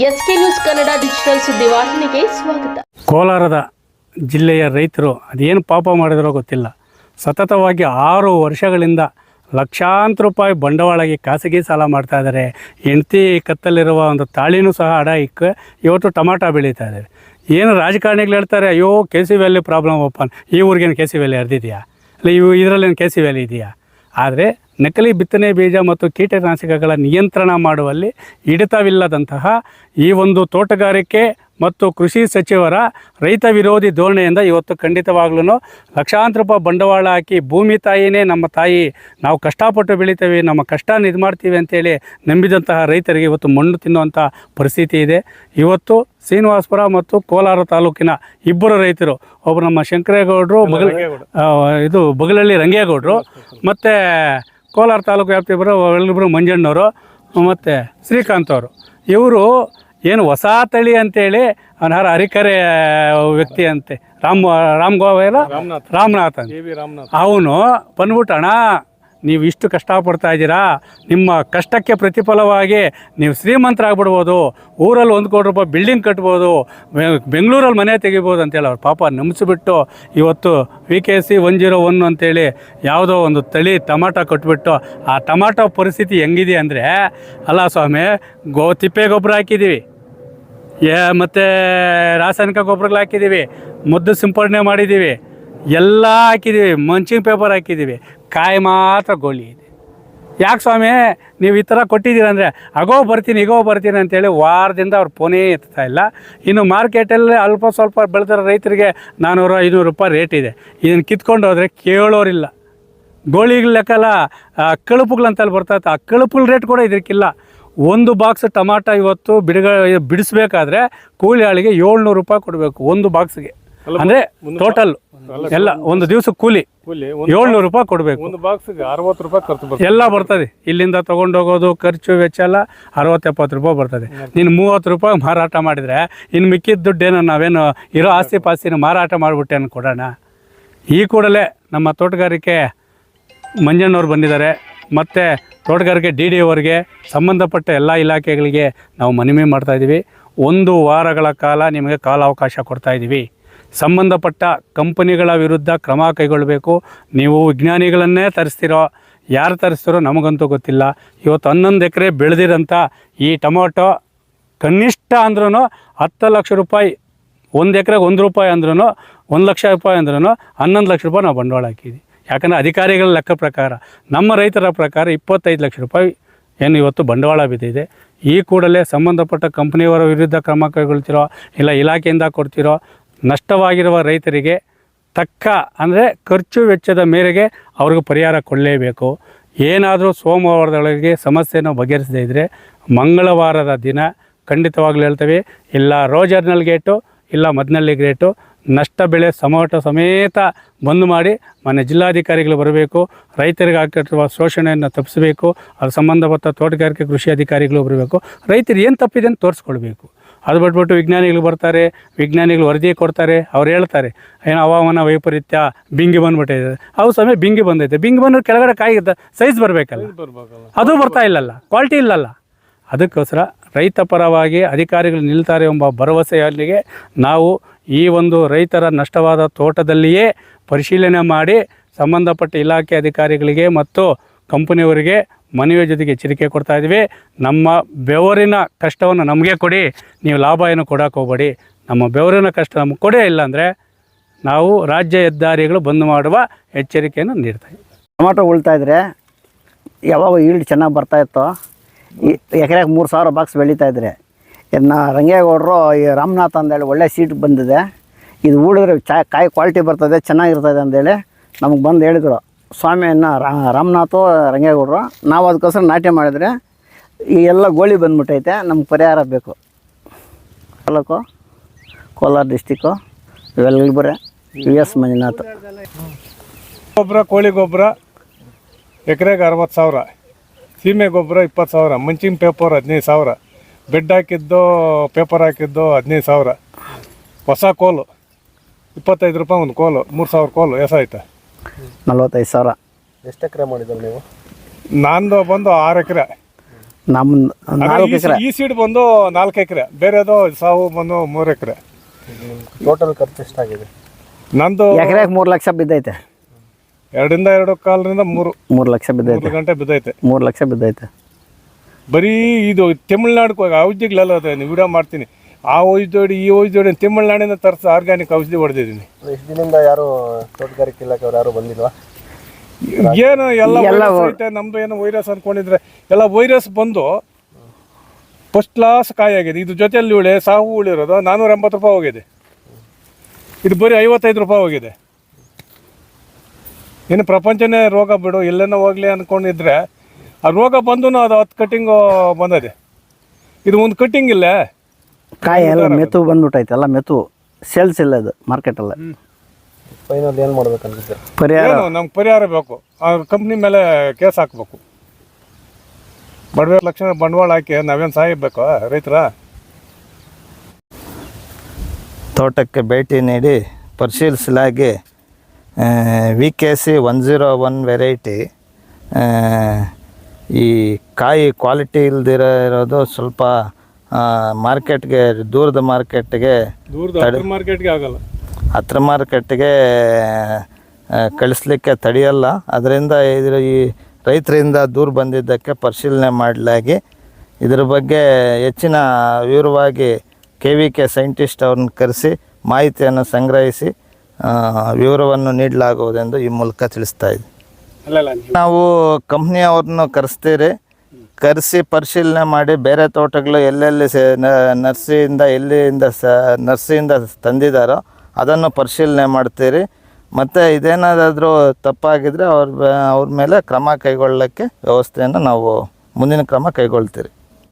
S K news Kannada digital ಸುದ್ದಿವಾಹಿನಿಗೆ ಸ್ವಾಗತ. ಕೋಲಾರದ ಜಿಲ್ಲೆಯ ರೈತರು ಅದೇನು ಪಾಪ ಮಾಡಿದರೋ ಗೊತ್ತಿಲ್ಲ. ಸತತವಾಗಿ ಆರು ವರ್ಷಗಳಿಂದ ಲಕ್ಷಾಂತರ ರೂಪಾಯಿ ಬಂಡವಾಳಕ್ಕೆ ಖಾಸಗಿ ಸಾಲ ಮಾಡ್ತಾ ಇದ್ದಾರೆ. ಹೆಂಡತಿ ಕತ್ತಲ್ಲಿರುವ ಒಂದು ತಾಳಿನೂ ಸಹ ಅಡ ಇಕ್ಕ ಇವತ್ತು ಟೊಮಾಟೊ ಬೆಳೀತಾ ಇದ್ದಾರೆ ಏನು ರಾಜಕಾರಣಿಗಳು ಹೇಳ್ತಾರೆ, ಅಯ್ಯೋ K C valley problem open. ಈ ಊರಿಗೇನು ಕೆ ಸಿ ವ್ಯಾಲಿ ಹರಿದಿದೆಯಾ? ಇಲ್ಲ, ಇವು ಇದರಲ್ಲೇನು ಕೆ ಸಿ ವ್ಯಾಲಿ ಇದೆಯಾ? ಆದರೆ ನಕಲಿ ಬಿತ್ತನೆ ಬೀಜ ಮತ್ತು ಕೀಟನಾಶಕಗಳ ನಿಯಂತ್ರಣ ಮಾಡುವಲ್ಲಿ ಹಿಡಿತವಿಲ್ಲದಂತಹ ಈ ಒಂದು ತೋಟಗಾರಿಕೆ ಮತ್ತು ಕೃಷಿ ಸಚಿವರ ರೈತ ವಿರೋಧಿ ಧೋರಣೆಯಿಂದ ಇವತ್ತು ಖಂಡಿತವಾಗ್ಲೂ ಲಕ್ಷಾಂತರ ರೂಪಾಯಿ ಬಂಡವಾಳ ಹಾಕಿ ಭೂಮಿ ತಾಯಿನೇ ನಮ್ಮ ತಾಯಿ. ನಾವು ಕಷ್ಟಪಟ್ಟು ಬೆಳಿತೇವೆ ನಮ್ಮ ಕಷ್ಟ ಇದು ಮಾಡ್ತೀವಿ ಅಂತೇಳಿ ನಂಬಿದಂತಹ ರೈತರಿಗೆ ಇವತ್ತು ಮಣ್ಣು ತಿನ್ನುವಂಥ ಪರಿಸ್ಥಿತಿ ಇದೆ. ಇವತ್ತು ಶ್ರೀನಿವಾಸಪುರ ಮತ್ತು ಕೋಲಾರ ತಾಲೂಕಿನ ಇಬ್ಬರು ರೈತರು ಒಬ್ಬರು ನಮ್ಮ ಶಂಕರೇಗೌಡರು ಬಗಲ ಇದು ಬಗಲಳ್ಳಿ ರಂಗೇಗೌಡರು ಮತ್ತು ಕೋಲಾರ ತಾಲೂಕು ವ್ಯಾಪ್ತಿ ಬರೋ ಎಲ್ಲಿಬ್ಬರು ಮಂಜಣ್ಣವರು ಮತ್ತು ಶ್ರೀಕಾಂತ್ ಅವರು. ಇವರು ಏನು ಹೊಸ ತಳಿ ಅಂತೇಳಿ ಅನಾರ ಹರಿಕರೆ ವ್ಯಕ್ತಿ ಅಂತೆ. ರಾಮ್ ರಾಮ್ ಗೋವೇಲ ರಾಮನಾಥ್. ಅಂತ. ಅವನು ಬಂದ್ಬಿಟ್ಟು ಅಣ್ಣ ನೀವು ಇಷ್ಟು ಕಷ್ಟಪಡ್ತಾ ಇದ್ದೀರಾ? ನಿಮ್ಮ ಕಷ್ಟಕ್ಕೆ ಪ್ರತಿಫಲವಾಗಿ ನೀವು ಶ್ರೀಮಂತರಾಗ್ಬಿಡ್ಬೋದು. ಊರಲ್ಲಿ ಒಂದು ಕೋಟಿ ರೂಪಾಯಿ ಬಿಲ್ಡಿಂಗ್ ಕಟ್ಬೋದು. ಬೆಂಗಳೂರಲ್ಲಿ ಮನೆ ತೆಗಿಬೋದು ಅಂತೇಳಿ ಅವ್ರು ಪಾಪ ನಂಬಿಸಿಬಿಟ್ಟು ಇವತ್ತು V K C one zero one ಅಂತೇಳಿ ಯಾವುದೋ ಒಂದು ತಳಿ ಟಮಾಟೊ ಕೊಟ್ಬಿಟ್ಟು ಆ ಟಮಾಟೊ ಪರಿಸ್ಥಿತಿ ಹೆಂಗಿದೆ ಅಂದರೆ ಅಲ್ಲ ಸ್ವಾಮಿ ಗೋ ತಿಪ್ಪೆ ಗೊಬ್ಬರ ಹಾಕಿದ್ದೀವಿ. ಯಾ, ಮತ್ತು ರಾಸಾಯನಿಕ ಗೊಬ್ಬರಗಳು ಹಾಕಿದ್ದೀವಿ, ಮದ್ದು ಸಿಂಪಡಣೆ ಮಾಡಿದ್ದೀವಿ, ಎಲ್ಲ ಹಾಕಿದ್ದೀವಿ ಮಂಚಿಂಗ್ ಪೇಪರ್ ಹಾಕಿದ್ದೀವಿ, ಕಾಯಿ ಮಾತ್ರ ಗೋಳಿ ಇದೆ. ಯಾಕೆ ಸ್ವಾಮಿ, ನೀವು ಈ ಥರ ಕೊಟ್ಟಿದ್ದೀರ ಅಂದರೆ, ಅಗೋ ಬರ್ತೀನಿ ಈಗೋ ಬರ್ತೀನಿ ಅಂತೇಳಿ ವಾರದಿಂದ ಅವ್ರು ಫೋನೇ ಎತ್ತಾ ಇಲ್ಲ. ಇನ್ನು ಮಾರ್ಕೆಟಲ್ಲಿ ಅಲ್ಪ ಸ್ವಲ್ಪ ಬೆಳೆದಿರೋ ರೈತರಿಗೆ ನಾನ್ನೂರು ಐನೂರು ರೂಪಾಯಿ ರೇಟ್ ಇದೆ. ಇದನ್ನು ಕಿತ್ಕೊಂಡು ಹೋದರೆ ಕೇಳೋರಿಲ್ಲ. ಗೋಳಿಗಳ ಲೆಕ್ಕಲ್ಲ ಕಳುಪುಗಳಂತಲ್ಲಿ ಬರ್ತಾ ಇತ್ತು ಆ ಕಳುಪುಗಳ ರೇಟ್ ಕೂಡ ಇದಕ್ಕಿಲ್ಲ. ಒಂದು ಬಾಕ್ಸ್ ಟಮಾಟ ಇವತ್ತು ಬಿಡುಗ ಬಿಡಿಸ್ಬೇಕಾದ್ರೆ ಕೂಲಿ ಆಳಿಗೆ ಏಳ್ನೂರು ರೂಪಾಯಿ ಕೊಡಬೇಕು ಒಂದು ಬಾಕ್ಸ್ಗೆ ಅಂದ್ರೆ ಟೋಟಲ್ ಎಲ್ಲ ಒಂದು ದಿವಸ ಕೂಲಿ. ಕೂಲಿ ಏಳ್ನೂರು ರೂಪಾಯಿ ಕೊಡಬೇಕು. ಒಂದು ಬಾಕ್ಸ್ಗೆ ಅರವತ್ತು ರೂಪಾಯಿ ಖರ್ಚು ಬರ್ತದೆ. ಎಲ್ಲ ಬರ್ತದೆ. ಇಲ್ಲಿಂದ ತಗೊಂಡೋಗೋದು ಖರ್ಚು ವೆಚ್ಚ ಎಲ್ಲ ಅರವತ್ತು ಎಪ್ಪತ್ತು ರೂಪಾಯಿ ಬರ್ತದೆ. ನೀನು ಮೂವತ್ತು ರೂಪಾಯಿ ಮಾರಾಟ ಮಾಡಿದರೆ ಇನ್ನು ಮಿಕ್ಕಿದ ದುಡ್ಡೇನು ನಾವೇನು ಇರೋ ಆಸ್ತಿ ಪಾಸ್ತಿನ ಮಾರಾಟ ಮಾಡಿಬಿಟ್ಟೇನು ಕೊಡೋಣ ಈ ಕೂಡಲೇ ನಮ್ಮ ತೋಟಗಾರಿಕೆ ಮಂಜಣ್ಣವ್ರು ಬಂದಿದ್ದಾರೆ. ಮತ್ತು ತೋಟಗಾರಿಕೆ ಡಿ ಡಿ ಅವರಿಗೆ ಸಂಬಂಧಪಟ್ಟ ಎಲ್ಲ ಇಲಾಖೆಗಳಿಗೆ ನಾವು ಮನವಿ ಮಾಡ್ತಾಯಿದ್ದೀವಿ ಒಂದು ವಾರಗಳ ಕಾಲ ನಿಮಗೆ ಕಾಲಾವಕಾಶ ಕೊಡ್ತಾಯಿದ್ದೀವಿ ಸಂಬಂಧಪಟ್ಟ ಕಂಪನಿಗಳ ವಿರುದ್ಧ ಕ್ರಮ ಕೈಗೊಳ್ಳಬೇಕು. ನೀವು ವಿಜ್ಞಾನಿಗಳನ್ನೇ ತರಿಸ್ತಿರೋ, ಯಾರು ತರಿಸ್ತಿರೋ ನಮಗಂತೂ ಗೊತ್ತಿಲ್ಲ. ಇವತ್ತು ಹನ್ನೊಂದು ಎಕರೆ ಬೆಳೆದಿರೋಂಥ ಈ ಟೊಮೊಟೊ ಕನಿಷ್ಠ ಅಂದ್ರೂ ಹತ್ತು ಲಕ್ಷ ರೂಪಾಯಿ, ಒಂದು ಎಕರೆಗೆ ಒಂದು ರೂಪಾಯಿ ಅಂದ್ರೂ ಒಂದು ಲಕ್ಷ ರೂಪಾಯಿ ಅಂದ್ರೂ ಹನ್ನೊಂದು ಲಕ್ಷ ರೂಪಾಯಿ ನಾವು ಬಂಡವಾಳ ಹಾಕಿದ್ವಿ. ಯಾಕಂದರೆ ಅಧಿಕಾರಿಗಳ ಲೆಕ್ಕ ಪ್ರಕಾರ, ನಮ್ಮ ರೈತರ ಪ್ರಕಾರ ಇಪ್ಪತ್ತೈದು ಲಕ್ಷ ರೂಪಾಯಿ ಏನು ಇವತ್ತು ಬಂಡವಾಳ ಬಿದ್ದಿದೆ. ಈ ಕೂಡಲೇ ಸಂಬಂಧಪಟ್ಟ ಕಂಪ್ನಿಯವರ ವಿರುದ್ಧ ಕ್ರಮ ಕೈಗೊಳ್ತಿರೋ, ಇಲ್ಲ ಇಲಾಖೆಯಿಂದ ಕೊಡ್ತಿರೋ, ನಷ್ಟವಾಗಿರುವ ರೈತರಿಗೆ ತಕ್ಕ ಅಂದರೆ ಖರ್ಚು ವೆಚ್ಚದ ಮೇರೆಗೆ ಅವ್ರಿಗೆ ಪರಿಹಾರ ಕೊಡಲೇಬೇಕು. ಏನಾದರೂ ಸೋಮವಾರದೊಳಗೆ ಸಮಸ್ಯೆಯನ್ನು ಬಗೆಹರಿಸದೇ ಇದ್ದರೆ ಮಂಗಳವಾರದ ದಿನ ಖಂಡಿತವಾಗ್ಲೂ ಹೇಳ್ತೇವೆ. ಇಲ್ಲ ರೋಜರ್ನಲ್ ಗೇಟು ಇಲ್ಲ ಮದ್ನಳ್ಳಿ ಗೇಟು ನಷ್ಟ ಬೆಳೆ ಸಮೋಟ ಸಮೇತ ಬಂದ್ ಮಾಡಿ ಮನೆ ಜಿಲ್ಲಾಧಿಕಾರಿಗಳು ಬರಬೇಕು ರೈತರಿಗೆ ಆಗ್ತಿರುವ ಶೋಷಣೆಯನ್ನು ತಪ್ಪಿಸಬೇಕು ಅದು ಸಂಬಂಧಪಟ್ಟ ತೋಟಗಾರಿಕೆ ಕೃಷಿ ಅಧಿಕಾರಿಗಳು ಬರಬೇಕು. ರೈತರು ಏನು ತಪ್ಪಿದೆ ಅಂತ ತೋರಿಸ್ಕೊಳ್ಬೇಕು. ಅದು ಬಿಟ್ಬಿಟ್ಟು ವಿಜ್ಞಾನಿಗಳು ಬರ್ತಾರೆ ವಿಜ್ಞಾನಿಗಳು ವರದಿ ಕೊಡ್ತಾರೆ ಅವ್ರು ಹೇಳ್ತಾರೆ ಏನು ಹವಾಮಾನ ವೈಪರೀತ್ಯ ಬಿಂಗಿ ಬಂದ್ಬಿಟ್ಟಿದೆ. ಅವು ಸಮಯ ಬಿಂಗಿ ಬಂದೈತೆ. ಬಿಂಗಿ ಬಂದ್ರೆ ಕೆಳಗಡೆ ಕಾಯಿ ಸೈಜ್ ಬರಬೇಕಲ್ಲ. ಬರ್ಬೇಕಲ್ಲ. ಅದು ಬರ್ತಾ ಇಲ್ಲಲ್ಲ ಕ್ವಾಲಿಟಿ ಇಲ್ಲಲ್ಲ. ಅದಕ್ಕೋಸ್ಕರ ರೈತ ಪರವಾಗಿ ಅಧಿಕಾರಿಗಳು ನಿಲ್ತಾರೆ ಎಂಬ ಭರವಸೆಯಲ್ಲಿಗೆ ನಾವು ಈ ಒಂದು ರೈತರ ನಷ್ಟವಾದ ತೋಟದಲ್ಲಿಯೇ ಪರಿಶೀಲನೆ ಮಾಡಿ ಸಂಬಂಧಪಟ್ಟ ಇಲಾಖೆ ಅಧಿಕಾರಿಗಳಿಗೆ ಮತ್ತು ಕಂಪನಿಯವರಿಗೆ ಮನವಿಯ ಜೊತೆಗೆ ಎಚ್ಚರಿಕೆ ಕೊಡ್ತಾ ಇದ್ದೀವಿ. ನಮ್ಮ ಬೆವರಿನ ಕಷ್ಟವನ್ನು ನಮಗೆ ಕೊಡಿ. ನೀವು ಲಾಭ ಏನು ಕೊಡೋಕೆ ಹೋಗಬೇಡಿ. ನಮ್ಮ ಬೆವರಿನ ಕಷ್ಟ ನಮಗೆ ಕೊಡೇ ಇಲ್ಲ ಅಂದರೆ ನಾವು ರಾಜ್ಯ ಹೆದ್ದಾರಿಗಳು ಬಂದ್ ಮಾಡುವ ಎಚ್ಚರಿಕೆಯನ್ನು ನೀಡ್ತಾ ಇದ್ದೀವಿ. ಟೊಮಾಟೊ ಉಳ್ತಾ ಇದ್ದರೆ ಯಾವಾಗ ಈಲ್ಡ್ ಚೆನ್ನಾಗಿ ಬರ್ತಾ ಇತ್ತು ಎಕರೆಗೆ ಮೂರು ಸಾವಿರ ಬಾಕ್ಸ್ ಬೆಳೀತಾ ಇದ್ರೆ ಇನ್ನು ರಂಗೇಗೌಡರು ಈ ರಾಮನಾಥ್ ಅಂದೇಳಿ ಒಳ್ಳೆ ಸೀಟ್ ಬಂದಿದೆ. ಇದು ಉಳಿದ್ರೆ ಚಾ, ಕಾಯಿ ಕ್ವಾಲಿಟಿ ಬರ್ತದೆ, ಚೆನ್ನಾಗಿರ್ತದೆ ಅಂತೇಳಿ ನಮಗೆ ಬಂದು ಹೇಳಿದರು. ಸ್ವಾಮಿಯನ್ನು ರಾಮನಾಥು ರಂಗೇಗೌಡರು ನಾವು ಅದಕ್ಕೋಸ್ಕರ ನಾಟ್ಯ ಮಾಡಿದರೆ ಈ ಎಲ್ಲ ಗೋಳಿ ಬಂದ್ಬಿಟ್ಟೈತೆ, ನಮ್ಗೆ ಪರಿಹಾರ ಬೇಕು. ತಾಲೂಕು, ಕೋಲಾರ ಡಿಸ್ಟಿಕ್ಕು ಇವೆಲ್ಲಿಬ್ಬರೇ ವಿ ಎಸ್ ಮಂಜುನಾಥ್. ಗೊಬ್ಬರ, ಕೋಳಿ ಗೊಬ್ಬರ, ಎಕರೆಗೆ ಅರವತ್ತು ಸಾವಿರ. ಸೀಮೆ ಗೊಬ್ಬರ ಇಪ್ಪತ್ತು ಸಾವಿರ ಮಂಚಿಂಗ್ ಪೇಪರ್ ಹದಿನೈದು ಸಾವಿರ. ಬೆಡ್ ಹಾಕಿದ್ದು ಪೇಪರ್ ಹಾಕಿದ್ದು ಹದಿನೈದು ಸಾವಿರ. ಹೊಸ ಕೋಲು. ಇಪ್ಪತ್ತೈದು ರೂಪಾಯಿ ಒಂದು ಕೋಲು ಮೂರು ಸಾವಿರ ಕೋಲು ಎಸಾಯ್ತ ನಲ್ವತ್ತೈದು ಸಾವಿರ. ಎಷ್ಟು ಎಕರೆ ಮಾಡಿದ್ರು ನೀವು? ನಂದು ಬಂದು ಆರು ಎಕರೆ. ನಮ್ಮ ನಾಲ್ಕು ಎಕರೆ. ಈ ಸೀಡ್ ಬಂದು ನಾಲ್ಕು ಎಕರೆ. ಬೇರೆದು ಸಾವು ಬಂದು ಮೂರು ಎಕರೆ. ಟೋಟಲ್ ಖರ್ಚು ಎಷ್ಟಾಗಿದೆ? ನಂದು ಎಕರೆಗೆ ಮೂರು ಲಕ್ಷ ಬಿದ್ದೈತೆ. ಎರಡರಿಂದ ಎರಡು ಕಾಲರಿಂದ ಮೂರು. ಮೂರು ಲಕ್ಷ ಬಿದ್ದೈತೆ. ಗಂಟೆ ಬಿದ್ದೈತೆ. ಮೂರು ಲಕ್ಷ ಬಿದ್ದೈತೆ. ಬರೀ ಇದು ತಮಿಳ್ನಾಡು ಔಷಧಿಗಳೆಲ್ಲ ಅದೇ ನೀವು ವಿಡಿಯೋ ಮಾಡ್ತೀನಿ. ಆ ಔಷಧಿ ಈ ಔಷಧಿ ತಮಿಳ್ನಾಡಿನ ತರಿಸಿ ಆರ್ಗ್ಯಾನಿಕ್ ಔಷಧಿ ಹೊಡೆದಿದ್ದೀನಿ. ಎಷ್ಟು ದಿನದಿಂದ ಯಾರು ತೋಟಗಾರಿಕೆ ಇಲಾಖೆಯವರು ಯಾರು ಬಂದಿಲ್ವಾ? ಏನು ಎಲ್ಲ ಐತೆ ನಮ್ದು ಏನು ವೈರಸ್ ಅನ್ಕೊಂಡಿದ್ರೆ ಎಲ್ಲ ವೈರಸ್ ಬಂದು ಫಸ್ಟ್ ಕ್ಲಾಸ್ ಕಾಯಿ ಆಗಿದೆ. ಇದು ಜೊತೆಯಲ್ಲಿ ಉಳಿ ಸಾವು ಉಳಿರೋದು ನಾನ್ನೂರ ಎಂಬತ್ತು ರೂಪಾಯಿ ಹೋಗಿದೆ. ಇದು ಬರೀ ಐವತ್ತೈದು ರೂಪಾಯಿ ಹೋಗಿದೆ. ಏನು ಪ್ರಪಂಚನೇ ರೋಗ ಬಿಡು ಎಲ್ಲೇನೋ ಹೋಗ್ಲಿ ಅನ್ಕೊಂಡಿದ್ರೆ ಆ ರೋಗ ಬಂದು ಅದು ಹತ್ತು ಕಟ್ಟಿಂಗು ಬಂದದೆ. ಇದು ಒಂದು ಕಟ್ಟಿಂಗ್ ಇಲ್ಲ. ಕಾಯಿ ಎಲ್ಲ ಮೆತು ಬಂದ್ಬಿಟ್ಟೈತೆ ಎಲ್ಲ ಮೆತು ಸೇಲ್ಸ್ ಇಲ್ಲ ಅದು ಮಾರ್ಕೆಟಲ್ಲ ಫೈನಲ್ ಏನು ಮಾಡ್ಬೇಕು ಅನ್ಸುತ್ತೆ? ಪರಿಹಾರ? ಏನು ನಮ್ಗೆ ಪರಿಹಾರ ಬೇಕು. ಆ ಕಂಪ್ನಿ ಮೇಲೆ ಕೇಸ್ ಹಾಕಬೇಕು. ಬಡವೇ ಲಕ್ಷಣ ಬಂಡವಾಳ ಹಾಕಿ ನಾವೇನು ಸಾಯಬೇಕು ರೈತರ? ತೋಟಕ್ಕೆ ಭೇಟಿ ನೀಡಿ ಪರಿಶೀಲಿಸಲಾಗಿ V K C one zero one variety ಈ ಕಾಯಿ ಕ್ವಾಲಿಟಿ ಇಲ್ದಿರೋ ಇರೋದು ಸ್ವಲ್ಪ ಮಾರ್ಕೆಟ್ಗೆ ದೂರದ ಮಾರ್ಕೆಟ್ಗೆ ಮಾರ್ಕೆಟ್ಗೆ ಆಗಲ್ಲ. ಹತ್ರ ಮಾರ್ಕೆಟ್ಗೆ ಕಳಿಸ್ಲಿಕ್ಕೆ ತಡೆಯಲ್ಲ. ಅದರಿಂದ ಇದ್ರ ಈ ರೈತರಿಂದ ದೂರ ಬಂದಿದ್ದಕ್ಕೆ ಪರಿಶೀಲನೆ ಮಾಡಲಾಗಿ ಇದ್ರ ಬಗ್ಗೆ ಹೆಚ್ಚಿನ ವಿವರವಾಗಿ ಕೆ ವಿ ಕೆ ಸೈಂಟಿಸ್ಟ್ ಅವ್ರನ್ನ ಕರೆಸಿ ಮಾಹಿತಿಯನ್ನು ಸಂಗ್ರಹಿಸಿ ವಿವರವನ್ನು ನೀಡಲಾಗುವುದೆಂದು ಈ ಮೂಲಕ ತಿಳಿಸ್ತಾ ಇದ್ದೆ ಅಲ್ಲ ಕಂಪ್ನಿ ಅವ್ರನ್ನ ಕರೆಸ್ತೀರಿ. ಕರೆಸಿ ಪರಿಶೀಲನೆ ಮಾಡಿ ಬೇರೆ ತೋಟಗಳು ಎಲ್ಲೆಲ್ಲಿ ನರ್ಸಿಯಿಂದ ಎಲ್ಲಿಂದ ಸ ನರ್ಸಿಯಿಂದ ತಂದಿದ್ದಾರೋ ಅದನ್ನು ಪರಿಶೀಲನೆ ಮಾಡ್ತೀರಿ. ಮತ್ತು ಇದೇನಾದರೂ ತಪ್ಪಾಗಿದ್ದರೆ ಅವ್ರ ಅವ್ರ ಮೇಲೆ ಕ್ರಮ ಕೈಗೊಳ್ಳೋಕ್ಕೆ ವ್ಯವಸ್ಥೆಯನ್ನು ನಾವು ಮುಂದಿನ ಕ್ರಮ ಕೈಗೊಳ್ತೀರಿ.